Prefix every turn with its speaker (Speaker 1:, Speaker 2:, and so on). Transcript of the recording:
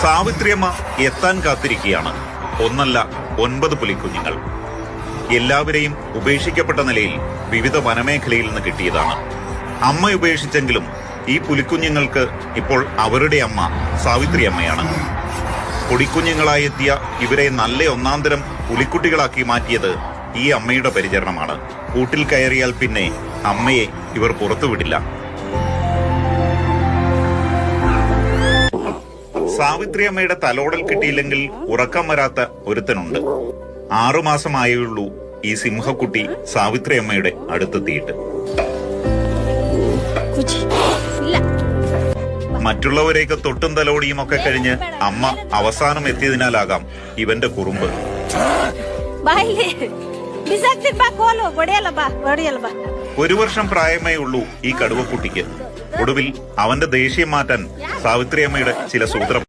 Speaker 1: സാവിത്രിയമ്മ എത്താൻ കാത്തിരിക്കുകയാണ്. ഒന്നല്ല ഒൻപത് പുലിക്കുഞ്ഞുങ്ങൾ. എല്ലാവരെയും ഉപേക്ഷിക്കപ്പെട്ട നിലയിൽ വിവിധ വനമേഖലയിൽ നിന്ന് കിട്ടിയതാണ്. അമ്മ ഉപേക്ഷിച്ചെങ്കിലും ഈ പുലിക്കുഞ്ഞുങ്ങൾക്ക് ഇപ്പോൾ അവരുടെ അമ്മ സാവിത്രി അമ്മയാണ് പൊടിക്കുഞ്ഞുങ്ങളായി എത്തിയ ഇവരെ നല്ല ഒന്നാന്തരം പുലിക്കുട്ടികളാക്കി മാറ്റിയത് ഈ അമ്മയുടെ പരിചരണമാണ്. കൂട്ടിൽ കയറിയാൽ പിന്നെ അമ്മയെ ഇവർ പുറത്തുവിടില്ല. സാവിത്രിയമ്മയുടെ തലോടൽ കിട്ടിയില്ലെങ്കിൽ ഉറക്കം വരാത്ത ഒരുത്തനുണ്ട്. ആറുമാസമായുള്ളൂ ഈ സിംഹക്കുട്ടി സാവിത്രിയമ്മയുടെ അടുത്തെത്തിയിട്ട്. മറ്റുള്ളവരെയൊക്കെ തൊട്ടും തലോടിയും ഒക്കെ കഴിഞ്ഞ് അമ്മ അവസാനം എത്തിയതിനാലാകാം ഇവന്റെ കുറുമ്പ്. ഒരു വർഷം പ്രായമേ ഉള്ളൂ ഈ കടുവക്കുട്ടിക്ക്. ഒടുവിൽ അവന്റെ ദേഷ്യം മാറ്റാൻ സാവിത്രിയമ്മയുടെ ചില സൂത്രം